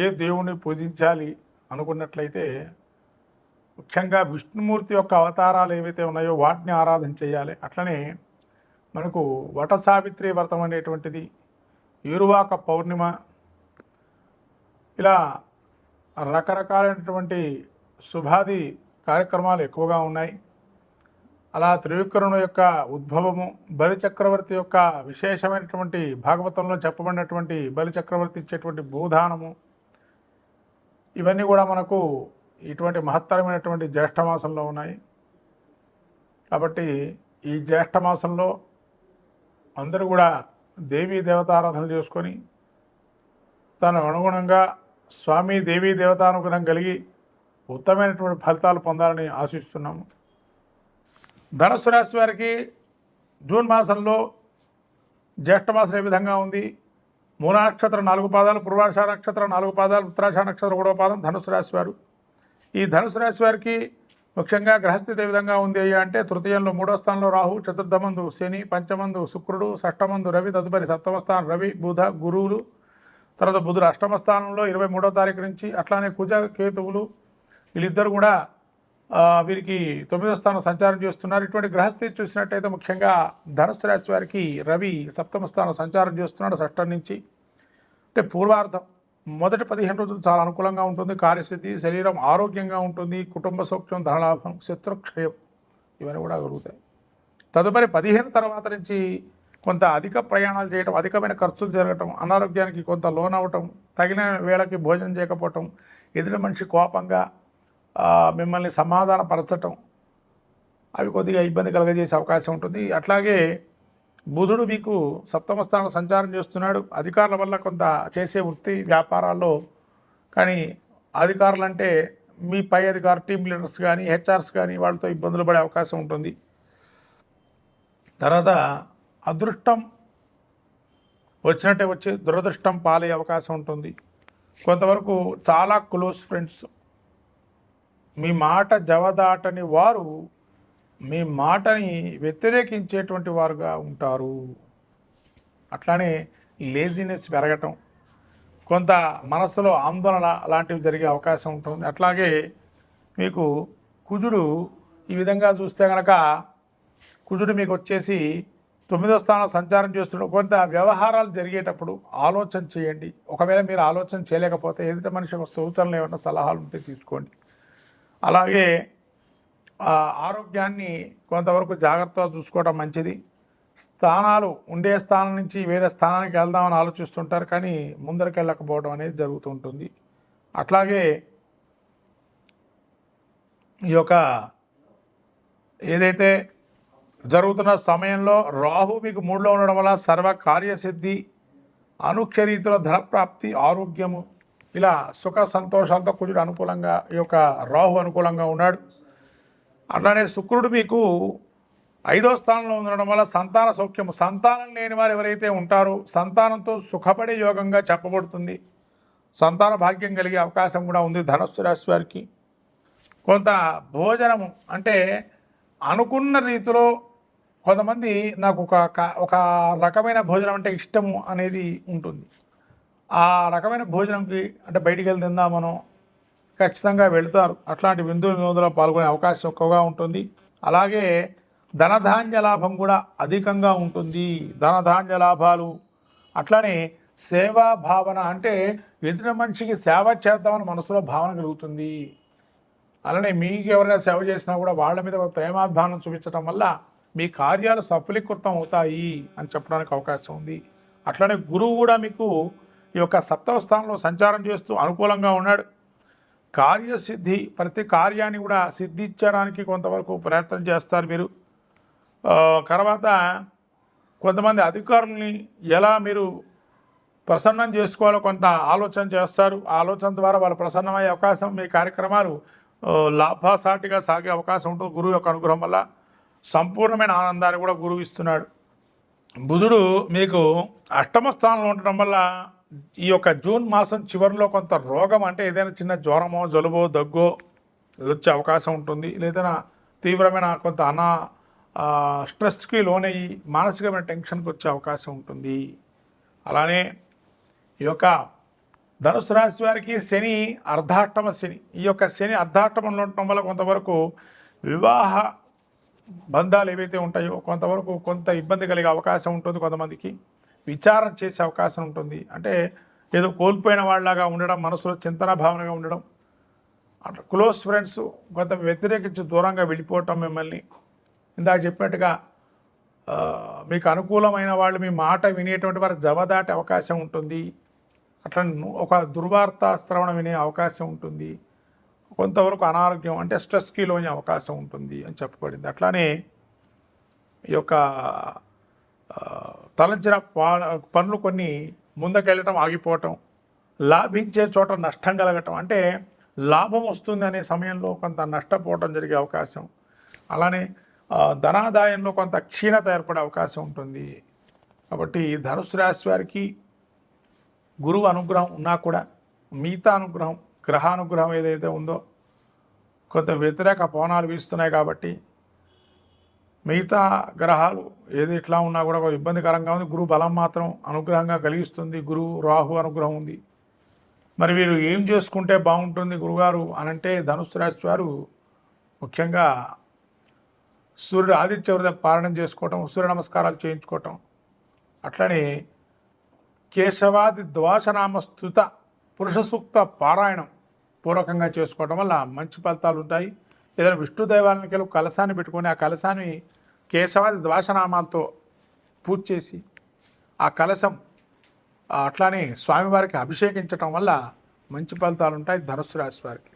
ఏ దేవుణ్ణి పూజించాలి అనుకున్నట్లయితే ముఖ్యంగా విష్ణుమూర్తి యొక్క అవతారాలు ఏవైతే ఉన్నాయో వాటిని ఆరాధన చేయాలి. అట్లనే మనకు వట సావిత్రి వ్రతం అనేటువంటిది ఏరువాక పౌర్ణిమ ఇలా రకరకాలైనటువంటి శుభాది కార్యక్రమాలు ఎక్కువగా ఉన్నాయి. అలా త్రివిక్రముడు యొక్క ఉద్భవము బలి చక్రవర్తి యొక్క విశేషమైనటువంటి భాగవతంలో చెప్పబడినటువంటి బలి చక్రవర్తి ఇచ్చేటువంటి భూదానము ఇవన్నీ కూడా మనకు ఇటువంటి మహత్తరమైనటువంటి జ్యేష్ఠమాసంలో ఉన్నాయి. కాబట్టి ఈ జ్యేష్ఠ మాసంలో అందరూ కూడా దేవీ దేవతారాధన చేసుకొని తను అనుగుణంగా స్వామి దేవీ దేవతానుగుణం కలిగి ఉత్తమైనటువంటి ఫలితాలు పొందాలని ఆశిస్తున్నాము. ధనుసు రాశి వారికి జూన్ మాసంలో జ్యేష్ఠమాసం ఏ విధంగా ఉంది? మూల నక్షత్రం నాలుగు పాదాలు పూర్వాష నక్షత్రం నాలుగు పాదాలు ఉత్తరాష నక్షత్రం మూడవ పాదం ధనుసు రాశి వారు. ఈ ధనుసు రాశి వారికి ముఖ్యంగా గ్రహస్థితి ఏ విధంగా ఉంది అయ్యా అంటే తృతీయంలో మూడో స్థానంలో రాహు చతుర్థమందు శని పంచమందు శుక్రుడు షష్టమందు రవి తదుపరి సప్తమ స్థానం రవి బుధ గురువులు. తర్వాత బుధుడు అష్టమ స్థానంలో ఇరవై మూడో తారీఖు నుంచి అట్లానే కుజ కేతువులు వీళ్ళిద్దరు కూడా వీరికి తొమ్మిదో స్థానం సంచారం చేస్తున్నారు. ఇటువంటి గ్రహస్థితి చూసినట్టయితే ముఖ్యంగా ధనుసు రాశి వారికి రవి సప్తమ స్థానం సంచారం చేస్తున్నాడు షష్టం నుంచి. అంటే పూర్వార్థం మొదటి పదిహేను రోజులు చాలా అనుకూలంగా ఉంటుంది. కార్యస్థితి శరీరం ఆరోగ్యంగా ఉంటుంది. కుటుంబ సౌఖ్యం ధనలాభం శత్రుక్షయం ఇవన్నీ కూడా కలుగుతాయి తదుపరి పదిహేను తర్వాత నుంచి కొంత అధిక ప్రయాణాలు చేయటం అధికమైన ఖర్చులు జరగటం అనారోగ్యానికి కొంత లోన్ అవ్వటం తగిన వేళకి భోజనం చేయకపోవటం ఎదుటి మనిషి కోపంగా మిమ్మల్ని సమాధానపరచటం అవి కొద్దిగా ఇబ్బంది కలగజేసే అవకాశం ఉంటుంది. అట్లాగే బుధుడు మీకు సప్తమ స్థానం సంచారం చేస్తున్నాడు. అధికారుల వల్ల కొంత చేసే వృత్తి వ్యాపారాల్లో కానీ అధికారులు అంటే మీ పై అధికారు టీమ్ లీడర్స్ కానీ హెచ్ఆర్స్ కానీ వాళ్ళతో ఇబ్బందులు పడే అవకాశం ఉంటుంది. తర్వాత అదృష్టం వచ్చినట్టే వచ్చి దురదృష్టం పాలయ్యే అవకాశం ఉంటుంది. కొంతవరకు చాలా క్లోజ్ ఫ్రెండ్స్ మీ మాట జవదాటని వారు మీ మాటని వ్యతిరేకించేటువంటి వారుగా ఉంటారు. అట్లానే లేజినెస్ పెరగటం కొంత మనసులో ఆందోళన లాంటివి జరిగే అవకాశం ఉంటుంది. అట్లాగే మీకు కుజుడు ఈ విధంగా చూస్తే కనుక కుజుడు మీకు వచ్చేసి తొమ్మిదో స్థానం సంచారం చేస్తున్న కొంత వ్యవహారాలు జరిగేటప్పుడు ఆలోచన చేయండి. ఒకవేళ మీరు ఆలోచన చేయలేకపోతే ఎదుట మనిషి ఒక సూచనలు ఏమైనా సలహాలు ఉంటే తీసుకోండి. అలాగే ఆరోగ్యాన్ని కొంతవరకు జాగ్రత్తగా చూసుకోవడం మంచిది. స్థానాలు ఉండే స్థానం నుంచి వేరే స్థానానికి వెళ్దామని ఆలోచిస్తుంటారు కానీ ముందరికి వెళ్ళకపోవడం అనేది జరుగుతుంటుంది అట్లాగే ఈ యొక్క ఏదైతే జరుగుతున్న సమయంలో రాహు మీకు మూడులో ఉండడం వల్ల సర్వ కార్యసిద్ధి అనూఖ్య రీతిలో ధనప్రాప్తి ఆరోగ్యము ఇలా సుఖ సంతోషాలతో కుజుడు అనుకూలంగా ఈ యొక్క రాహు అనుకూలంగా ఉన్నాడు. అట్లానే శుక్రుడు మీకు ఐదో స్థానంలో ఉండడం వల్ల సంతాన సౌఖ్యము సంతానం లేని వారు ఎవరైతే ఉంటారో సంతానంతో సుఖపడే యోగంగా చెప్పబడుతుంది. సంతాన భాగ్యం కలిగే అవకాశం కూడా ఉంది ధనస్సు రాశి వారికి. కొంత భోజనము అంటే అనుకున్న రీతిలో కొంతమంది నాకు ఒక ఒక రకమైన భోజనం అంటే ఇష్టము అనేది ఉంటుంది. ఆ రకమైన భోజనంకి అంటే బయటికి వెళ్ళి తిందామనో ఖచ్చితంగా వెళ్తారు. అట్లాంటి విందు వినోదంలో పాల్గొనే అవకాశం ఎక్కువగా ఉంటుంది. అలాగే ధనధాన్య లాభం కూడా అధికంగా ఉంటుంది. ధనధాన్య లాభాలు అట్లానే సేవా భావన అంటే ఎదుటి మనిషికి సేవ చేద్దామని మనసులో భావన కలుగుతుంది. అలానే మీకు ఎవరైనా సేవ చేసినా కూడా వాళ్ళ మీద ఒక ప్రేమాభిమానం చూపించడం వల్ల మీ కార్యాలు సఫలీకృతం అవుతాయి అని చెప్పడానికి అవకాశం ఉంది. అట్లనే గురువు కూడా మీకు ఈ యొక్క సప్తమ స్థానంలో సంచారం చేస్తూ అనుకూలంగా ఉన్నాడు. కార్యసిద్ధి ప్రతి కార్యాన్ని కూడా సిద్ధించడానికి కొంతవరకు ప్రయత్నం చేస్తారు మీరు. తర్వాత కొంతమంది అధికారుల్ని ఎలా మీరు ప్రసన్నం చేసుకోవాలో కొంత ఆలోచన చేస్తారు. ఆ ఆలోచన ద్వారా వాళ్ళు ప్రసన్నమయ్యే అవకాశం మీ కార్యక్రమాలు లాభాసాటిగా లాభసాటిగా సాగే అవకాశం ఉంటుంది గురువు యొక్క అనుగ్రహం వల్ల. సంపూర్ణమైన ఆనందాన్ని కూడా గురువు ఇస్తున్నాడు. బుధుడు మీకు అష్టమ స్థానంలో ఉండడం వల్ల ఈ యొక్క జూన్ మాసం చివరిలో కొంత రోగం అంటే ఏదైనా చిన్న జ్వరమో జలుబో దగ్గో వచ్చే అవకాశం ఉంటుంది. లేదా తీవ్రమైన కొంత అనా స్ట్రెస్కి లోనయ్యి మానసికమైన టెన్షన్కి వచ్చే అవకాశం ఉంటుంది. అలానే ఈ యొక్క ధనుసు రాశి వారికి శని అర్ధాష్టమ శని. ఈ యొక్క శని అర్ధాష్టమంలో ఉండటం వల్ల కొంతవరకు వివాహ బంధాలు ఏవైతే ఉంటాయో కొంతవరకు కొంత ఇబ్బంది కలిగే అవకాశం ఉంటుంది కొంతమందికి. విచారణ చేసే అవకాశం ఉంటుంది. అంటే ఏదో కోల్పోయిన వాళ్ళలాగా ఉండడం మనసులో చింతన భావనగా ఉండడం. అట్లా క్లోజ్ ఫ్రెండ్స్ కొంత వ్యతిరేకించి దూరంగా వెళ్ళిపోవటం మిమ్మల్ని. ఇందాక చెప్పినట్టుగా మీకు అనుకూలమైన వాళ్ళు మీ మాట వినేటువంటి వారు జవదాటే అవకాశం ఉంటుంది. అట్లా ఒక దుర్వార్త శ్రవణం వినే అవకాశం ఉంటుంది. కొంతవరకు అనారోగ్యం అంటే స్ట్రెస్కి లోనే అవకాశం ఉంటుంది అని చెప్పబడింది. అట్లానే ఈ యొక్క తలంచిన పా- పనులు కొన్ని ముందుకెళ్ళటం ఆగిపోవటం లాభించే చోట నష్టం కలగటం. అంటే లాభం వస్తుంది అనే సమయంలో కొంత నష్టపోవటం జరిగే అవకాశం. అలానే ధనాదాయంలో కొంత క్షీణత ఏర్పడే అవకాశం ఉంటుంది. కాబట్టి ధనుసు రాశి వారికి గురువు అనుగ్రహం ఉన్నా కూడా మిగతా అనుగ్రహం గ్రహానుగ్రహం ఏదైతే ఉందో కొంత వ్యతిరేక పవనాలు వీస్తున్నాయి కాబట్టి మిగతా గ్రహాలు ఏది ఇట్లా ఉన్నా కూడా ఇబ్బందికరంగా ఉంది. గురువు బలం మాత్రం అనుగ్రహంగా కలిగిస్తుంది. గురువు రాహు అనుగ్రహం ఉంది. మరి వీరు ఏం చేసుకుంటే బాగుంటుంది గురుగారు అనంటే ధనుసు రాశి వారు ముఖ్యంగా సూర్యుడు ఆదిత్య హృదయ పారణం చేసుకోవటం సూర్య నమస్కారాలు చేయించుకోవటం. అట్లనే కేశవాది ద్వాసనామ స్థుత పురుష సూక్త పారాయణం పూర్వకంగా చేసుకోవటం వల్ల మంచి ఫలితాలు ఉంటాయి. ఏదైనా విష్ణు దైవాలకి వెళ్ళి కలశాన్ని పెట్టుకొని ఆ కలశాన్ని కేశవాది ద్వాసనామాలతో పూజ చేసి ఆ కలశం అట్లానే స్వామివారికి అభిషేకించటం వల్ల మంచి ఫలితాలు ఉంటాయి ధనుస్సు రాశి వారికి.